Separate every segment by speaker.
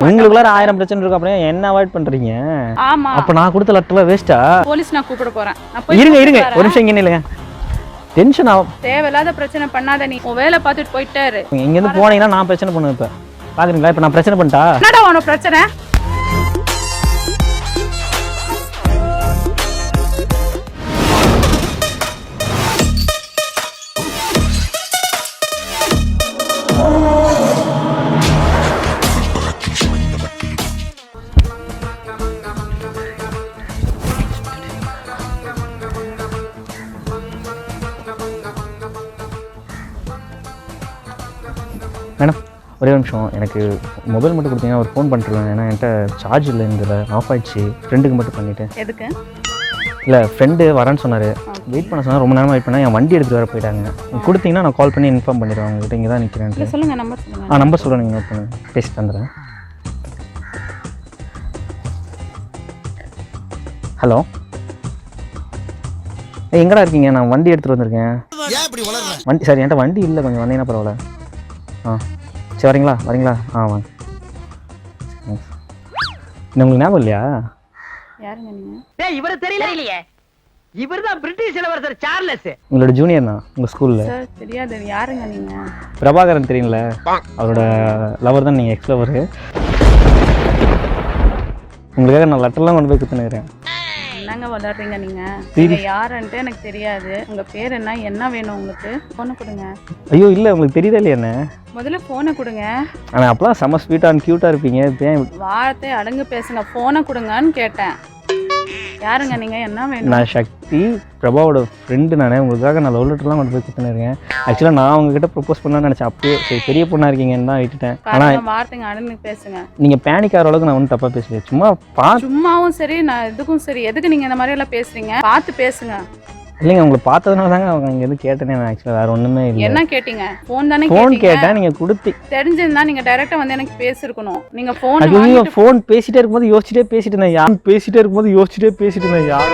Speaker 1: உங்களுக்குள்ளார ஆயிரம் பிரச்சனை இருக்கு அப்புறம் என்ன அவாய்ட் பண்றீங்க?
Speaker 2: ஆமா.
Speaker 1: அப்ப நான் கொடுத்த லெட்டர்ல வேஸ்டா
Speaker 2: போலீஸ் நான் கூப்பிட போறேன்.
Speaker 1: இருங்க இருங்க. ஒரு நிமிஷம் இங்க இல்லைங்க டென்ஷன் ஆகும்
Speaker 2: தேவையில்லாத பிரச்சனை பண்ணாத நீ. உன் வேலை பார்த்துட்டு போயிட்டே இரு
Speaker 1: இங்க இருந்து போனீங்கன்னா நான் பிரச்சனை பண்ணுவேன் இப்ப. பாக்குறீங்களா? இப்ப நான் பிரச்சனை பண்ணிட்டா?
Speaker 2: என்னடா உனக்கு பிரச்சனை?
Speaker 1: ஒரே நிமிஷம் எனக்கு மொபைல் மட்டும் கொடுத்தீங்கன்னா ஒரு ஃபோன் பண்ணிட்டுருவேன். ஏன்னா என்கிட்ட சார்ஜ் இல்லை இதில் ஆஃப் ஆயிடுச்சு. ஃப்ரெண்டுக்கு மட்டும் பண்ணிட்டேன்
Speaker 2: எதுக்கு?
Speaker 1: இல்லை ஃப்ரெண்டு வரேன்னு சொன்னார். வெயிட் பண்ண சொன்னா ரொம்ப நேரமாக வெயிட் பண்ணேன். என் வண்டி எடுத்துகிட்டு வர போயிட்டாங்க. கொடுத்தீங்கன்னா நான் கால் பண்ணி இன்ஃபார்ம் பண்ணிடுவேன் உங்ககிட்ட இங்கே தான்
Speaker 2: இல்ல
Speaker 1: நிற்கிறேன்ட்டு
Speaker 2: சொல்லுங்க நம்பர் சொல்லுங்க.
Speaker 1: ஆ நம்பர் சொல்கிறேன் நீங்கள் நோட் பண்ணுங்க. பேசி தந்துடுறேன் ஹலோ? எங்கடா இருக்கீங்க? நான் வண்டி எடுத்துகிட்டு வந்திருக்கேன்.
Speaker 3: ஏன் இப்படி வளர்ற
Speaker 1: வண்டி சரி என்கிட்ட வண்டி இல்லை கொஞ்சம் வந்தீங்கன்னா பரவாயில்ல. ஆ. சரி வரீங்களா? வரீங்களா? ஆ வாங்க. இன்னும் உங்களுக்கு ஞாபகம் இல்லையா?
Speaker 2: யாருங்க நீங்க?
Speaker 4: டேய் இவரு தெரியலையே. இவர்தான் பிரிட்டிஷ் இளவரசர் சார்லஸ்.
Speaker 1: உங்களோட ஜூனியர் தான் உங்கள் ஸ்கூலில்
Speaker 2: சார் தெரியாது. யாருங்க நீங்க?
Speaker 1: பிரபாகரன் தெரியும்ல? அவரோட லவர் தான் நீங்கள் எக்ஸ் லவரு உங்களுக்காக நான் லெட்டர்லாம் கொண்டு போய் குத்துனுக்கிறேன்
Speaker 2: என்னங்க வளர்றீங்க நீங்க? யாருன்ட்டு எனக்கு தெரியாது. உங்க பேர் என்ன? என்ன வேணும் உங்களுக்கு? போனை கொடுங்க.
Speaker 1: ஐயோ இல்லை உங்களுக்கு தெரியுதா இல்லையா என்ன?
Speaker 2: முதல்ல போனை கொடுங்க.
Speaker 1: ஆனால் அப்பலாம் செம்ம ஸ்வீட்டாக அண்ட் க்யூட்டாக இருப்பீங்க.
Speaker 2: வார்த்தை அடங்கு பேசுங்க. போனை கொடுங்கன்னு கேட்டேன். யாருங்க நீங்க? என்ன வேணும்?
Speaker 1: நான் சக்தி பிரபாவோட ஃப்ரெண்டு நான். உங்களுக்காக நான் லவ் லெட்டர்லாம் கொண்டு போய் குத்துனுருக்கேன் ஆக்சுவலாக நான் உங்ககிட்ட ப்ரப்போஸ் பண்ணலாம்னு நினச்சேன். அப்பயே சரி பெரிய பொண்ணாக இருக்கீங்கன்னு தான் விட்டுட்டேன். ஆனால்
Speaker 2: வார்த்தைங்க அடங்கு பேசுங்க.
Speaker 1: நீங்கள் பேனிக் ஆகிற அளவுக்கு நான் ஒன்றும் தப்பாக பேசல சும்மா பார்த்து
Speaker 2: சும்மாவும் சரி நான் இதுக்கும் சரி. எதுக்கு நீங்க இந்த மாதிரி எல்லாம் பேசுறீங்க? பார்த்து பேசுங்க.
Speaker 1: இல்லைங்க உங்களை பார்த்ததுனால தாங்க அவங்க இங்கே எதுவும் கேட்டேனே நான் ஆக்சுவலாக வேறு ஒன்றுமே இல்லை.
Speaker 2: என்ன கேட்டீங்க? போன் தானே
Speaker 1: ஃபோன் கேட்டேன் நீங்கள் கொடுத்தி.
Speaker 2: தெரிஞ்சிருந்தா நீங்க டைரக்டா வந்து எனக்கு பேசிருக்கணும். நீங்க போன்
Speaker 1: அது
Speaker 2: வாங்கிட்டு
Speaker 1: ஃபோன் பேசிட்டே இருக்கும்போது யோசிச்சுட்டே பேசிட்டு இருந்தேன் யார் பேசிட்டே இருக்கும்போது யோசிச்சுட்டே பேசிட்டு இருந்தேன் யார்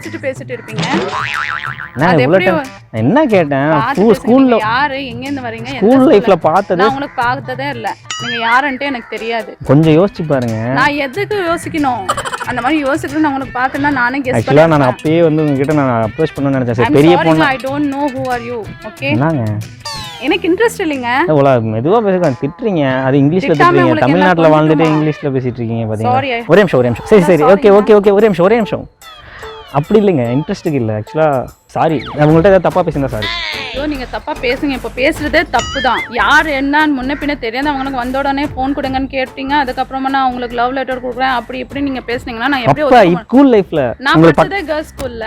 Speaker 2: யோசிச்சுட்டு பேசிட்டு இருப்பீங்க.
Speaker 1: நான் டைம் என்ன கேட்டேன். ஸ்கூலில்
Speaker 2: யாரு? எங்க இருந்து வரீங்க?
Speaker 1: ஸ்கூல்
Speaker 2: school
Speaker 1: லைஃப்பில்
Speaker 2: ல-
Speaker 1: பார்த்தது
Speaker 2: நான் உங்களுக்கு பார்த்ததே இல்ல. நீங்க யாருன்ட்டு எனக்கு தெரியாது.
Speaker 1: கொஞ்சம் யோசிச்சு பாருங்க.
Speaker 2: நான் எதுக்கு யோசிக்கணும்? அந்த மாதிரி யோசிக்கிறது நான் உங்களுக்கு பார்த்தேன்னா நானே கெஸ்
Speaker 1: ஆக்சுவலாக நான் அப்பயே வந்து உங்ககிட்ட நான் அப்ரோச் பண்ணணும்னு நினச்சேன். சரி பெரிய பொண்ணு
Speaker 2: I don't know who are you okay
Speaker 1: என்னங்க?
Speaker 2: எனக்கு இன்ட்ரெஸ்ட் இல்லைங்க.
Speaker 1: இவ்வளோ மெதுவாக பேசுங்க. திட்டுறீங்க. அது இங்கிலீஷில் திட்டுறீங்க. தமிழ்நாட்டில் வாழ்ந்துட்டு? இங்கிலீஷில் பேசிட்டு இருக்கீங்க
Speaker 2: I-
Speaker 1: ஒரே நிமிஷம் ஒரே நிமிஷம். சரி சரி ஓகே ஓகே ஓகே ஒரே நிமிஷம் ஒரே நிமிஷம். அப்படி இல்லைங்க இன்ட்ரெஸ்ட்டுக்கு இல்லை. ஆக்சுவலாக சாரி நான் உங்கள்கிட்ட ஏதாவது தப்பாக பேசியிருந்தா சாரி
Speaker 2: ஐயோ நீங்க தப்பா பேசுங்க. இப்போ பேசுறதே தப்பு தான் யார் என்னன்னு முன்ன பின்ன தெரியாதவங்களுக்கு வந்த உடனே ஃபோன் கொடுங்கன்னு கேட்டீங்க. அதுக்கப்புறமா நான் உங்களுக்கு லவ் லெட்டர் கொடுக்குறேன். அப்படி இப்படி நீங்க பேசுனீங்கன்னா நான் எப்படி
Speaker 1: ஸ்கூல்
Speaker 2: மாட்டேன். நான்
Speaker 1: உங்களுக்கு
Speaker 2: படிச்சதே கேர்ள்ஸ் ஸ்கூல்ல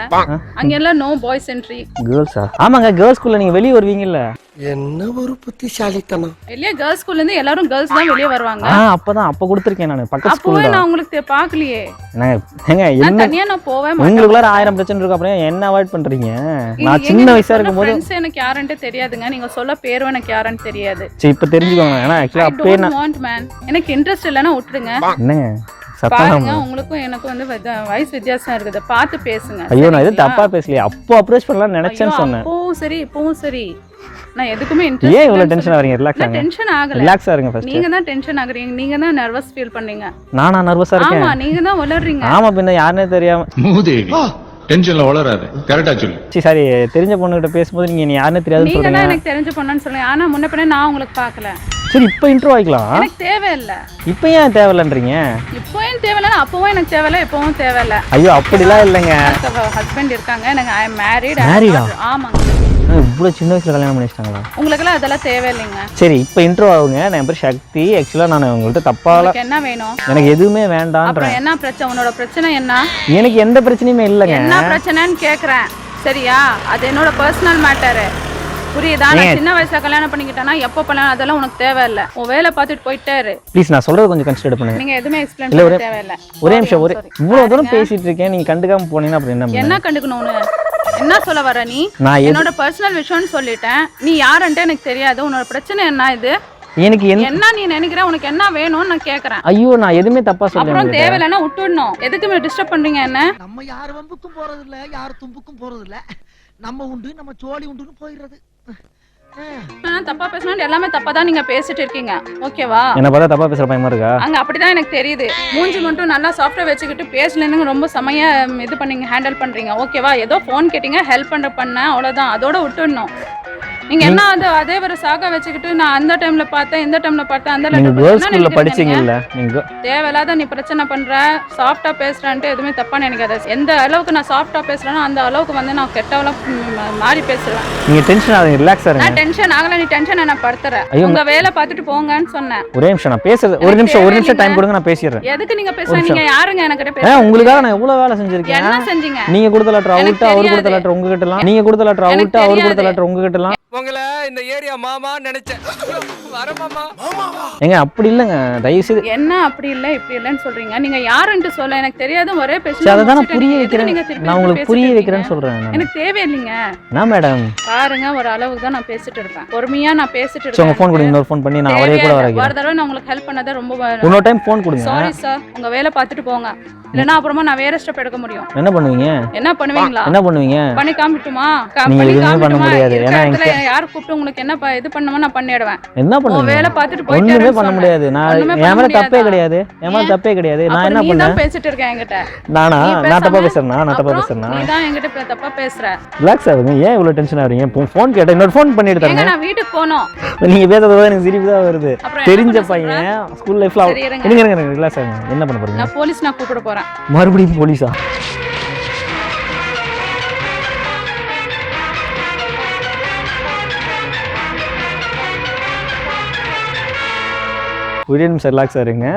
Speaker 2: அங்க எல்லாம் நோ பாய்ஸ் என்ட்ரி
Speaker 1: கேர்ள்ஸா ஆமாங்க கேர்ள்ஸ் ஸ்கூலில் நீங்கள் வெளியே வருவீங்கல்ல?
Speaker 3: என்ன ஒரு புத்திசாலித்தனம்.
Speaker 2: வெளியே கேர்ள்ஸ் ஸ்கூல்ல இருந்து எல்லாரும் கேர்ள்ஸ் தான் வெளியே வருவாங்க.
Speaker 1: ஆ அப்போ கொடுத்துருக்கேன் நான். பக்கத்து
Speaker 2: அப்பவே
Speaker 1: ஸ்கூல்
Speaker 2: நான் உங்களுக்கு பார்க்கலையே.
Speaker 1: என்னங்க ஏங்க என்ன
Speaker 2: தனியா நான் போவே மாட்டேன்.
Speaker 1: ஆயிரம் பிரச்சனை இருக்கு அப்புறம் என்ன அவாய்ட் பண்ணுறீங்க
Speaker 2: இது
Speaker 1: நான் சின்ன
Speaker 2: நீங்க சொல்ல
Speaker 1: இருக்கும்போது
Speaker 2: எனக்கு யாருன்ட்டு தெரியாதுங்க. நீங்க சொல்ல பேரும் எனக்கு யாருன்னு தெரியாது.
Speaker 1: சரி இப்போ தெரிஞ்சுக்கோங்க. ஏன்னா அப்பயே
Speaker 2: டோன்ட்
Speaker 1: நான்
Speaker 2: வாண்ட் மேன் எனக்கு இன்ட்ரெஸ்ட் இல்லைன்னா விட்டுடுங்க.
Speaker 1: என்னங்க?
Speaker 2: உங்களுக்கும் எனக்கும் வந்து வயசு வித்தியாசம் இருக்குது. பார்த்து பேசுங்க.
Speaker 1: ஐயோ நான் எதுவும்? தப்பா பேசலையே. அப்போ அப்ரோச் நினைச்சேன்னு சொன்னேன்.
Speaker 2: அப்பவும் சரி இப்பவும் சரி. நான் எதுக்குமே
Speaker 1: ஏன்
Speaker 2: இன்ட்ரெஸ்ட்
Speaker 1: இவ்வளோ டென்ஷன் ஆகிறீங்க? ரிலாக்ஸ் ஆகுங்க.
Speaker 2: டென்ஷன் ஆகல.
Speaker 1: ரிலாக்ஸாக இருங்க ஃபர்ஸ்ட்
Speaker 2: நீங்க தான் டென்ஷன் ஆகுறீங்க. நீங்க தான் நர்வஸ் ஃபீல் பண்ணீங்க.
Speaker 1: நானா நர்வஸாக இருக்கேன்?
Speaker 2: ஆமா நீங்க தான் உளறீங்க.
Speaker 1: ஆமா பின்ன யாருன்னே தெரியாம.
Speaker 5: மூதேவி. டென்ஷன்ல வளராது. கரெக்டா சொல்லு.
Speaker 1: சரி சாரி தெரிஞ்ச பொண்ணுகிட்ட பேசும்போது நீங்க நீ யாருன்னே தெரியாதுன்னு
Speaker 2: நீங்க
Speaker 1: சொல்றீங்க.
Speaker 2: தான் எனக்கு தெரிஞ்ச பொண்ணுன்னு சொல்லுங்க ஆனா முன்ன பின்ன நான் உங்களுக்கு பார்க்கல.
Speaker 1: சரி இப்போ இன்ட்ரோ ஆகிக்கலாம்
Speaker 2: எனக்கு தேவையில்லை.
Speaker 1: இப்போ ஏன் தேவையில்லைன்றீங்க?
Speaker 2: இப்போ ஏன் தேவையில்லை? அப்பவும் எனக்கு தேவையில்ல இப்பவும் தேவையில்ல.
Speaker 1: ஐயோ அப்படிலாம் இல்லைங்க.
Speaker 2: ஹஸ்பண்ட் இருக்காங்க. எனக்கு ஐ மேரிட்
Speaker 1: Married. ஆ?
Speaker 2: ஆமாங்க.
Speaker 1: இவ்வளோ சின்ன வயசுல கல்யாணம் பண்ணி வச்சிட்டாங்களா
Speaker 2: உங்களுக்கெல்லாம் அதெல்லாம் தேவையில்லைங்க.
Speaker 1: சரி இப்போ இன்ட்ரோ ஆகுங்க. நான் என் பேர் சக்தி. ஆக்சுவலாக நான் உங்கள்கிட்ட தப்பால
Speaker 2: என்ன வேணும்?
Speaker 1: எனக்கு எதுவுமே
Speaker 2: அப்புறம் என்ன பிரச்சனை? உன்னோட பிரச்சனை என்ன?
Speaker 1: எனக்கு எந்த பிரச்சனையுமே இல்லைங்க.
Speaker 2: என்ன பிரச்சனைன்னு கேக்குறேன். சரியா? அது என்னோட பர்சனல் மேட்டரு புரியுதா? நான்? சின்ன வயசுல கல்யாணம் பண்ணிக்கிட்டேன்னா எப்போ பண்ணலாம் அதெல்லாம் உனக்கு தேவையில்ல. உன் வேலை பார்த்துட்டு போயிட்டே இரு.
Speaker 1: ப்ளீஸ் நான் சொல்றது கொஞ்சம் கன்சிடர் பண்ணுங்க.
Speaker 2: நீங்க எதுவுமே எக்ஸ்பிளைன் பண்ண தேவையில்ல.
Speaker 1: ஒரே நிமிஷம் ஒரே
Speaker 2: sorry.
Speaker 1: இவ்வளோ தூரம் பேசிட்டு இருக்கேன். நீங்க கண்டுக்காம போனீங்கன்னா அப்புறம் என்ன
Speaker 2: என்ன
Speaker 1: பண்ணுங்க
Speaker 2: கண்டுக்கணும்னு என்ன சொல்ல வர நீ?
Speaker 1: நான்
Speaker 2: என்னோட பர்சனல் விஷயம்னு சொல்லிட்டேன். நீ யாருன்ட்டு எனக்கு தெரியாது. உன்னோட பிரச்சனை என்ன இது?
Speaker 1: எனக்கு
Speaker 2: என்ன நீ நினைக்கிற? உனக்கு என்ன வேணும்னு நான் கேக்குறேன்.
Speaker 1: ஐயோ நான் எதுவுமே தப்பா
Speaker 2: அப்புறம்
Speaker 1: சொல்றேன்
Speaker 2: தேவையில்லைன்னா விட்டுடணும். எதுக்கு டிஸ்டர்ப் பண்றீங்க என்ன?
Speaker 3: நம்ம யார் வம்புக்கும் போறது இல்ல யார் தும்புக்கும் போறது இல்ல நம்ம உண்டு நம்ம சோழி உண்டுன்னு போயிடுறது.
Speaker 2: நான் தப்பா பேசணும் எல்லாமே தப்பா தான் நீங்க பேசிட்டு இருக்கீங்க. ஓகேவா?
Speaker 1: என்ன பார்த்தா தப்பா பேசுற பயமா இருக்கா?
Speaker 2: அங்க அப்படிதான் எனக்கு தெரியுது. மூஞ்சி மட்டும் நல்லா சாஃப்ட்வேர் வச்சுக்கிட்டு பேசலன்னு ரொம்ப செமையா இது பண்ணீங்க ஹேண்டில் பண்றீங்க. ஓகேவா? ஏதோ ஃபோன் கேட்டீங்க ஹெல்ப் பண்ண பண்ண அவ்வளவுதான். அதோட விட்டுடணும். நீங்க என்ன அது அதே ஒரு சாக்கா வச்சுக்கிட்டு நான் அந்த டைம்ல பார்த்தேன் இந்த டைம்ல பார்த்தேன் அந்த
Speaker 1: நீங்க கேர்ள்ஸ். ஸ்கூல்ல படிச்சீங்க? இல்ல நீங்க
Speaker 2: தேவையில்லாத நீ பிரச்சனை பண்ற சாஃப்டா பேசுறேன்ட்டு எதுவுமே தப்பா நினைக்காத எந்த அளவுக்கு நான் சாஃப்டா பேசுறேனோ அந்த அளவுக்கு வந்து நான் கெட்டவளா மாறி பேசுவேன்
Speaker 1: நீங்க டென்ஷன் ஆகுங்க ரிலாக்ஸா இருங்க
Speaker 2: நான் டென்ஷன் ஆகல நீ டென்ஷன் என்ன படுத்துற உங்க வேலை பார்த்துட்டு போங்கன்னு சொன்னேன்
Speaker 1: ஒரே நிமிஷம் நான் பேசுறது ஒரு
Speaker 2: எனக்கு
Speaker 1: நிமிஷம் ஒரு நிமிஷம் டைம். கொடுங்க நான் பேசிடுறேன்
Speaker 2: எதுக்கு நீங்க பேசுறீங்க. நீங்க யாருங்க எனக்கிட்ட
Speaker 1: ஏன்
Speaker 2: பேச
Speaker 1: உங்களுக்காக நான் எவ்வளவு வேலை செஞ்சிருக்கேன்
Speaker 2: என்ன செஞ்சீங்க
Speaker 1: நீங்க கொடுத்த லெட்டர்
Speaker 2: எனக்கு
Speaker 1: அவுட் அவர் கொடுத்த. லெட்டர் உங்ககிட்டலாம் நீங்க கொடுத்த லெட்டர்
Speaker 2: எனக்கு
Speaker 1: அவுட் அவர் கொடுத்த. லெட்டர் உங்ககிட்டலாம்
Speaker 6: உங்களை இந்த ஏரியா மாமா நினைச்சேன். வர மாமா.
Speaker 1: ஏங்க அப்படி இல்லைங்க. தயவு செய்து
Speaker 2: என்ன அப்படி இல்ல இப்படி இல்லன்னு சொல்றீங்க. நீங்க யாருன்ட்டு சொல்ல எனக்கு தெரியாது ஒரே பேசி
Speaker 1: அதை தான் நான் புரிய வைக்கிறேன். நான் உங்களுக்கு புரிய வைக்கிறேன்னு சொல்றேன் நான்.
Speaker 2: எனக்கு தேவையில்லைங்க.
Speaker 1: என்ன மேடம்?
Speaker 2: பாருங்க ஒரு அளவுக்கு தான் நான் பேசிட்டு இருப்பேன் பொறுமையா நான் பேசிட்டு
Speaker 1: சரி உங்க ஃபோன் கொடுங்க. இன்னொரு ஃபோன் பண்ணி நான் அவரே கூட
Speaker 2: தேவையா
Speaker 1: வர வைக்கிறேன்.
Speaker 2: தடவை நான் உங்களுக்கு ஹெல்ப் பண்ணதை ரொம்ப
Speaker 1: இன்னொரு டைம் ஃபோன் கொடுங்க.
Speaker 2: சாரி சார் உங்க வேலை பார்த்துட்டு போங்க. இல்லைன்னா அப்புறமா நான் வேற ஸ்டெப் எடுக்க முடியும்.
Speaker 1: என்ன பண்ணுவீங்க?
Speaker 2: என்ன பண்ணுவீங்களா?
Speaker 1: என்ன பண்ணுவீங்க?
Speaker 2: பண்ணி காமிட்டுமா கா-
Speaker 1: நீங்க
Speaker 2: பண்ணி
Speaker 1: எதுவுமே பண்ண? முடியாது. ஏன்னா
Speaker 2: யார் கூப்பிட்டு உங்களுக்கு என்ன இது பண்ணுமோ நான் பண்ணிடுவேன்.
Speaker 1: என்ன
Speaker 2: உன்
Speaker 1: பண்ணுவீங்க?
Speaker 2: வேலை பார்த்துட்டு
Speaker 1: ஒண்ணுமே
Speaker 2: போயிட்டு
Speaker 1: பண்ண முடியாது. நான்
Speaker 2: ஒண்ணுமே
Speaker 1: என் மேல
Speaker 2: பண்ண
Speaker 1: தப்பே? கிடையாது. என் மேல? தப்பே கிடையாது. நான் என்ன பண்ணேன்?
Speaker 2: பேசிட்டு இருக்க என்கிட்ட.
Speaker 1: நானா? நான் தப்பா பேசுறேனா. நான் தப்பா பேசுறேனா.
Speaker 2: நீ தான் என்கிட்ட தப்பா பேசுற.
Speaker 1: ரிலாக்ஸ் ஆகுங்க ஏன் இவ்வளவு டென்ஷன் ஆகுறீங்க ஃபோன் கேட்டேன். இன்னொரு ஃபோன் பண்ணிட்டு தரேன்
Speaker 2: நான் வீட்டுக்கு போனோம்.
Speaker 1: நீங்க பேசுறது எனக்கு சிரிப்பு தான் வருது. தெரிஞ்ச? பையன் ஸ்கூல் லைஃப்ல.
Speaker 2: இருங்க.
Speaker 1: இருங்க ரிலாக்ஸ் ஆகுங்க என்ன பண்ண போறீங்க?
Speaker 2: நான் போலீஸ் நான் கூப்பிட போறேன்.
Speaker 1: மறுபடியும் போலீஸா? ஒரே நிமிஷம் ரிலாக்ஸ் இருங்க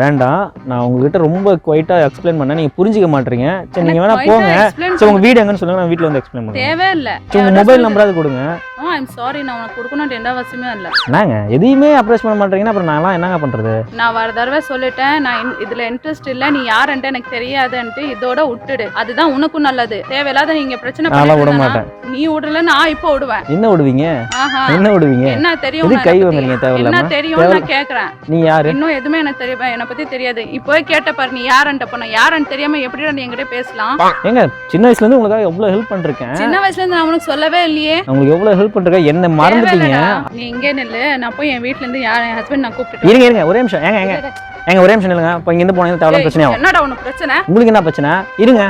Speaker 1: வேண்டாம் நான் உங்ககிட்ட ரொம்ப குவைட்டாக எக்ஸ்பிளைன் பண்ணேன். நீங்கள் புரிஞ்சிக்க மாட்டீங்க. சரி நீங்கள் வேணா போங்க. சரி உங்கள் வீடு எங்கன்னு சொல்லுங்க நான் வீட்டில் வந்து எக்ஸ்பிளைன் பண்ணுறேன்
Speaker 2: தேவையில்ல.
Speaker 1: சரி உங்கள் மொபைல் நம்பராவது கொடுங்க.
Speaker 2: ஐம் சாரி நான் உனக்கு கொடுக்கணும்னு எந்த அவசியமே இல்லை.
Speaker 1: என்னங்க எதையுமே அப்ரோச் பண்ண மாட்டீங்கன்னா அப்புறம் நான்லாம் என்னங்க பண்ணுறது
Speaker 2: நான் வர தடவை சொல்லிட்டேன் நான் இதுல இன்ட்ரெஸ்ட் இல்ல நீ யாருன்ட்டு எனக்கு தெரியாதுன்ட்டு இதோட விட்டுடு. அதுதான் உனக்கும் நல்லது. தேவையில்லாத நீங்க பிரச்சனை
Speaker 1: விட மாட்டேன்.
Speaker 2: நீ விடல நான் இப்போ விடுவேன்.
Speaker 1: என்ன விடுவீங்க? என்ன விடுவீங்க?
Speaker 2: என்ன தெரியும் உனக்கு
Speaker 1: கை
Speaker 2: பத்தி?
Speaker 1: வாங்குறீங்க தேவையில்லாம?
Speaker 2: என்ன தெரியும் நான் கேக்குறேன்.
Speaker 1: நீ யாரு?
Speaker 2: இன்னும் எதுவுமே எனக்கு தெரியும் என்னை பத்தி தெரியாது. இப்போவே கேட்ட பாரு நீ யாருன்ட்டு நான் யாருன்னு தெரியாம எப்படி நீ என்கிட்ட பேசலாம்?
Speaker 1: ஏங்க சின்ன வயசுல இருந்து உங்களுக்காக எவ்வளவு ஹெல்ப் பண்ணிருக்கேன்?
Speaker 2: சின்ன வயசுல இருந்து நான் உனக்கு சொல்லவே இல்லையே.
Speaker 1: உங்களுக்கு எவ்வளவு ஹெல்ப் பண்ணிருக்கேன்? என்ன மறந்துட்டீங்க.
Speaker 2: நீ இங்கே நில்லு. நான் போய் என் வீட்ல இருந்து யார் என் ஹஸ்பண்ட் நான் கூப்பிட்டு
Speaker 1: இருங்க இருங்க ஒரே நிமிஷம். ஏங்க ஏங்க. ஏங்க ஒரே நிமிஷம் இல்லைங்க இப்போ இங்கேருந்து போனீங்கன்னா தேவையில்லாம பிரச்சனை ஆகும்
Speaker 2: என்னடா உனக்கு பிரச்சனை?
Speaker 1: உங்களுக்கு என்ன பிரச்சனை? இருங்க.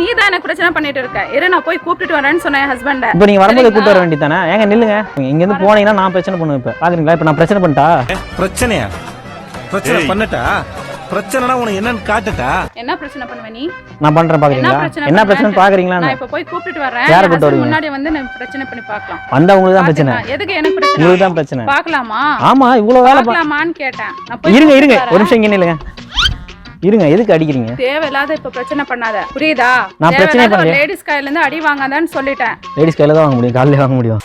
Speaker 2: நீ தான் எனக்கு பிரச்சனை பண்ணிட்டு இருக்க. இரு நான் போய் கூப்பிட்டுட்டு வரேன்னு சொன்னேன் ஹஸ்பண்ட
Speaker 1: இப்போ நீங்க வரும்போது கூப்பிட்டு வர வேண்டியதானே ஏங்க நில்லுங்க. இங்க இருந்து போனீங்கன்னா நான் பிரச்சனை பண்ணுவேன் இப்போ. பாக்குறீங்களா? இப்போ நான் பிரச்சனை பண்ணிட்டா?
Speaker 7: பிரச்சனையா? பிரச்சனை பண்ணட்டா? பிரச்சனைனா உனக்கு என்னன்னு காட்டட்டா
Speaker 2: என்ன பிரச்சனை பண்ணுவ நீ?
Speaker 1: நான் பண்றேன் பாக்குறீங்களா?
Speaker 2: பிரச்சனை
Speaker 1: என்ன? பிரச்சனை பாக்குறீங்களா
Speaker 2: நான் இப்ப போய் கூப்பிட்டுட்டு வரேன்
Speaker 1: யாரை கூப்பிட்டு வரீங்க?
Speaker 2: முன்னாடி வந்து நான் பிரச்சனை பண்ணி பார்க்கலாம்.
Speaker 1: வந்தா உங்களுக்கு தான் பிரச்சனை.
Speaker 2: எதுக்கு எனக்கு பிரச்சனை?
Speaker 1: உங்களுக்கு தான் பிரச்சனை.
Speaker 2: பார்க்கலாமா?
Speaker 1: ஆமா இவ்வளவு வேலை
Speaker 2: பார்க்கலாமான்னு கேட்டேன். நான் போய்
Speaker 1: இருங்க இருங்க.
Speaker 2: கூப்பிட்டு
Speaker 1: ஒரு. நிமிஷம் இங்க நில்லுங்க. இருங்க எதுக்கு அடிக்கிறீங்க?
Speaker 2: தேவையில்லாத இப்ப பிரச்சனை பண்ணாத. புரியுதா?
Speaker 1: நான் பண்ணலையே.
Speaker 2: லேடிஸ் கையில இருந்து அடி வாங்காதான்னு சொல்லிட்டேன்.
Speaker 1: லேடிஸ் கையில தான் வாங்க முடியும். காலையில வாங்க முடியும்.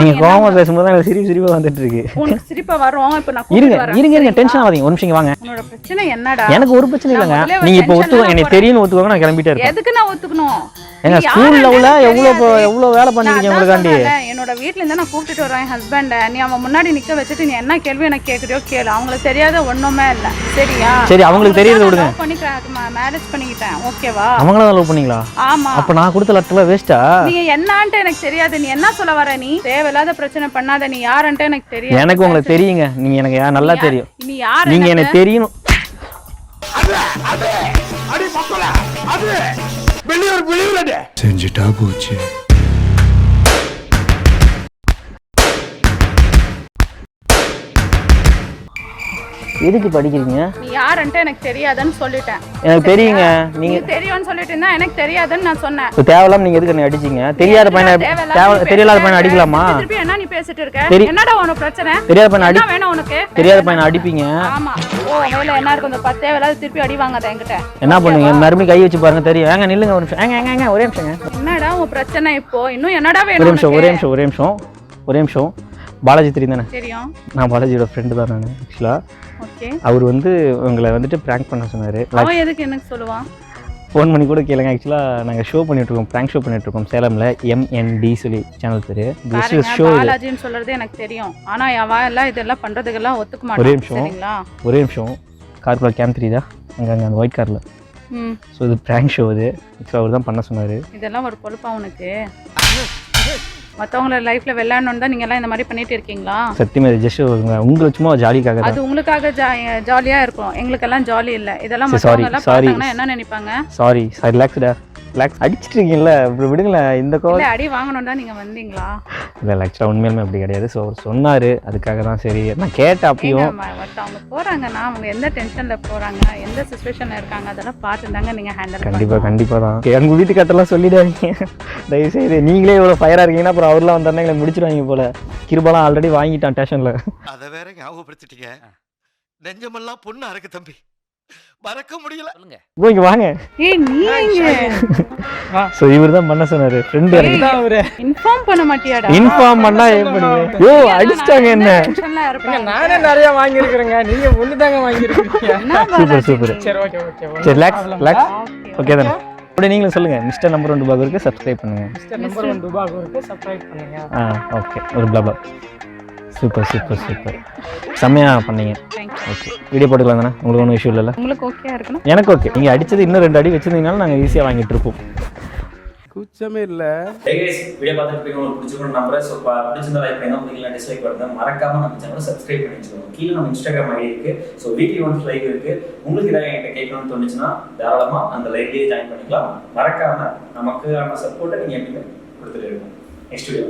Speaker 1: நீங்க கோவமா பேசும்போது தான் எனக்கு சிரிப்பு சிரிப்பா வந்துட்டு இருக்கு
Speaker 2: உனக்கு சிரிப்பா வரும் இப்ப நான்
Speaker 1: இருங்க இருங்க இருங்க? டென்ஷன் ஆகாதீங்க. ஒரு நிமிஷம் வாங்க.
Speaker 2: உன்னோட பிரச்சனை என்னடா?
Speaker 1: எனக்கு ஒரு பிரச்சனை இல்லைங்க. நீங்க இப்போ ஒத்துக்கோங்க. எனக்கு தெரியும்னு ஒத்துக்கோங்க. நான் கிளம்பிட்டே இருக்கேன்
Speaker 2: எதுக்கு நான் ஒத்துக்கணும்?
Speaker 1: ஏங்க
Speaker 2: நீ
Speaker 1: ஸ்கூல்
Speaker 2: யாருன்னு
Speaker 1: லெவல
Speaker 2: எனக்கு
Speaker 1: எவ்வளோ
Speaker 2: தெரியாது.
Speaker 1: எவ்வளோ வேலை பண்ணிருக்கீங்க உங்களுக்காண்டி?
Speaker 2: என்னோட வீட்ல இருந்து நான் கூப்பிட்டுட்டு வரேன் ஹஸ்பண்ட நீ அவன் முன்னாடி நிக்க வச்சுட்டு நீ என்ன கேள்வி எனக்கு கேக்குறியோ கேளு. அவங்களுக்கு தெரியாத ஒண்ணுமே இல்ல. சரியா?
Speaker 1: சரி, அவங்களுக்கு தெரியறத விடுங்க.
Speaker 2: பண்ணிக்கிறேன் மேரேஜ் பண்ணிக்கிட்டேன். ஓகேவா
Speaker 1: அவங்கள லவ் பண்ணீங்களா?
Speaker 2: ஆமா.
Speaker 1: அப்ப நான் கொடுத்த லெட்டர்லாம் வேஸ்டா
Speaker 2: நீங்க என்னான்ட்டு எனக்கு தெரியாது. நீ என்ன சொல்ல வர நீ? தேவையில்லாத பிரச்சனை பண்ணாத நீ யாருன்ட்டு எனக்கு தெரியாது.
Speaker 1: எனக்கு உங்களுக்கு தெரியுங்க. நீங்க எனக்கு யா- நல்லா தெரியும்.
Speaker 2: நீ யார்
Speaker 1: நீங்க
Speaker 2: எனக்கு
Speaker 1: எனக்கு தெரியணும்.
Speaker 7: செஞ்சுட்டா போச்சு.
Speaker 1: எதுக்கு படிக்கிறீங்க?
Speaker 2: நீ யாருன்ட்டு எனக்கு தெரியாதுன்னு சொல்லிட்டேன்.
Speaker 1: எனக்கு தெரியுங்க. நீங்க
Speaker 2: நீ தெரியும்னு சொல்லிட்டு இருந்தா எனக்கு தெரியாதுன்னு நான் சொன்னேன்.
Speaker 1: இப்போ தேவையில்லாம நீங்க எதுக்கு என்ன அடிச்சீங்க? தெரியாத பையனை
Speaker 2: தேவையில்லாம
Speaker 1: தேவை
Speaker 2: நீ
Speaker 1: தெரியாத. பையனை அடிக்கலாமா?
Speaker 2: திருப்பி என்ன நீ பேசிட்டு இருக்க?
Speaker 1: தெரி-
Speaker 2: என்னடா உனக்கு பிரச்சனை?
Speaker 1: தெரியாத பையனை அடி
Speaker 2: என்ன வேணும் உனக்கு?
Speaker 1: தெரியாத பையனை அடிப்பீங்க?
Speaker 2: ஆமா. ஓ வேலை என்ன இருக்கும் இந்த பத்தே வேலை திருப்பி அடி வாங்காத என்கிட்ட.
Speaker 1: என்ன பண்ணுவீங்க? மறுபடியும் கை வச்சு பாருங்க தெரியும். ஏங்க நில்லுங்க ஒரு நிமிஷம். ஏங்க ஏங்க ஏங்க ஒரே நிமிஷங்க.
Speaker 2: என்னடா உன் பிரச்சனை இப்போ? இன்னும் என்னடா
Speaker 1: ஒரே
Speaker 2: வேணும்
Speaker 1: நிமிஷம்
Speaker 2: உனக்கு?
Speaker 1: ஒரே நிமிஷம் ஒரே நிமிஷம். ஒரே நிமிஷம். பாலாஜி தெரியும் தானே
Speaker 2: தெரியும்.
Speaker 1: நான் பாலாஜியோட ஃப்ரெண்டு தான் நான் ஆக்சுவலாக அவர் வந்து உங்களை வந்துட்டு ப்ராங்க் பண்ண சொன்னார்.
Speaker 2: அவன் எதுக்கு எனக்கு சொல்லுவான்
Speaker 1: ஃபோன் பண்ணி கூட கேளுங்க. ஆக்சுவலாக நாங்கள் ஷோ பண்ணிகிட்ருக்கோம் ப்ராங்க் ஷோ பண்ணிகிட்ருக்கோம் சேலமில் எம்என்டி சொல்லி சேனல் பேர். ஷோ
Speaker 2: பாலாஜின்னு சொல்றது எனக்கு தெரியும். ஆனா என் வாயெல்லாம் இதெல்லாம் பண்றதுக்கெல்லாம் ஒத்துக்க
Speaker 1: ஒரே நிமிஷம். ஒரே நிமிஷம். காருக்குள்ள கேம் தெரியுதா? அங்கே அங்கே அந்த ஒயிட் காரில் ஸோ இது ப்ராங்க் ஷோ இது. ஆக்சுவலாக அவர் தான் பண்ண சொன்னார்.
Speaker 2: இதெல்லாம் ஒரு பொறுப்பா உனக்கு. மத்தவங்கள லைஃப்ல விளையாடணும்னு தான் நீங்க எல்லாம் இந்த மாதிரி பண்ணிட்டு இருக்கீங்களா?
Speaker 1: சத்தியமாக ஜஸ்ட் உங்களை சும்மா ஜாலிக்காக
Speaker 2: அது உங்களுக்காக ஜாலியா இருக்கும். எங்களுக்கெல்லாம் ஜாலி இல்ல. இதெல்லாம்
Speaker 1: சரி.
Speaker 2: பார்த்தாங்கன்னா என்ன நினைப்பாங்க?
Speaker 1: சாரி சாரி ரிலாக்ஸ்டா ரிலாக்ஸ் அடிச்சிட்டு இருக்கீங்கல்ல அப்புறம் விடுங்களேன். இந்த கோவம்
Speaker 2: இல்ல அடி வாங்கணும் தான் நீங்க வந்தீங்களா?
Speaker 1: இல்லை ஆக்சுவலாக உண்மையிலுமே அப்படி கிடையாது. ஸோ அவர் சொன்னார். அதுக்காக தான் சரி. நான் கேட்டேன் அப்பயும்.
Speaker 2: ஒருத்தவங்க போறாங்கன்னா அவங்க எந்த டென்ஷன்ல போறாங்க எந்த சுச்சுவேஷன்ல இருக்காங்க அதெல்லாம் பார்த்து தாங்க நீங்க ஹேண்டில்
Speaker 1: கண்டிப்பாக கண்டிப்பாக தான். எங்கள் வீட்டுக்காட்டெல்லாம் சொல்லிடாதீங்க. தயவு செய்து நீங்களே இவ்வளோ ஃபயராக இருக்கீங்கன்னா அப்புறம் அவர்லாம் வந்தாருன்னா எங்களை முடிச்சிடுவாங்க போல. கிருபாலாம் ஆல்ரெடி வாங்கிட்டான் ஸ்டேஷனில்
Speaker 8: அத வேற ஞாபகப்படுத்திட்டீங்க. நெஞ்சமெல்லாம் பொண்ணா இருக்கு தம்பி. மறக்க முடியல.
Speaker 1: இங்கே வாங்க.
Speaker 2: ஏய் நீங்க
Speaker 1: ஸோ இவர் தான் பண்ண சொன்னார் ஃப்ரெண்டு எனக்கு
Speaker 2: இன்ஃபார்ம் பண்ண மாட்டியாடா?
Speaker 1: இன்ஃபார்ம் பண்ணா எப்படி? யோ அடிச்சிட்டாங்க என்ன?
Speaker 6: நானே நிறைய வாங்கியிருக்கிறேங்க. நீங்க ஒண்ணு தாங்க வாங்கியிருக்கீங்க
Speaker 2: என்ன
Speaker 1: சூப்பர்? சூப்பர்
Speaker 6: சரி ஓகே ஓகே
Speaker 1: சரி ரிலாக்ஸ் ரிலாக்ஸ் ஓகே தானே. அப்படியே நீங்களும் சொல்லுங்கள் மிஸ்டர் நம்பர் ஒன் பாகருக்கு சப்ஸ்கிரைப் பண்ணுங்க.
Speaker 6: நம்பர் ஒன் துபாக் இருக்கு சப்ஸ்கிரைப் பண்ணுங்க.
Speaker 1: ஆ ஓகே ஒரு பிளாபா சூப்பர் சூப்பர் சூப்பர் செம்மையாக பண்ணீங்க. ஓகே வீடியோ போட்டுக்கலாம் தானே? உங்களுக்கு ஒன்றும் இஷ்யூ இல்லைல்ல?
Speaker 2: உங்களுக்கு ஓகே இருக்கணும்.
Speaker 1: எனக்கு ஓகே நீங்கள் அடிச்சது இன்னும் ரெண்டு அடி வச்சிருந்தீங்கனாலும் நாங்கள் ஈஸியாக வாங்கிட்டு இருப்போம்.
Speaker 7: கூச்சமே இல்ல.
Speaker 1: வீடியோ பார்த்துட்டு உங்களுக்கு பிடிச்சிருக்கணும் நம்புறேன். ஸோ பிடிச்சிருந்தா லைக் பண்ணுங்க பிடிக்கல டிஸ்லைக் பண்ணுங்க மறக்காம நம்ம சேனலை சப்ஸ்கிரைப் பண்ணி வச்சுக்கோங்க. கீழே நம்ம இன்ஸ்டாகிராம் ஐடி இருக்கு. ஸோ வீக்லி ஒன்ஸ் லைக் இருக்கு. உங்களுக்கு ஏதாவது என்கிட்ட கேட்கணும்னு தோணுச்சுன்னா தாராளமாக அந்த லைவ்லேயே ஜாயின் பண்ணிக்கலாம். மறக்காம நமக்கான சப்போர்ட்டை நீங்கள் எப்பயுமே கொடுத்துட்டு இருக்கணும். Next video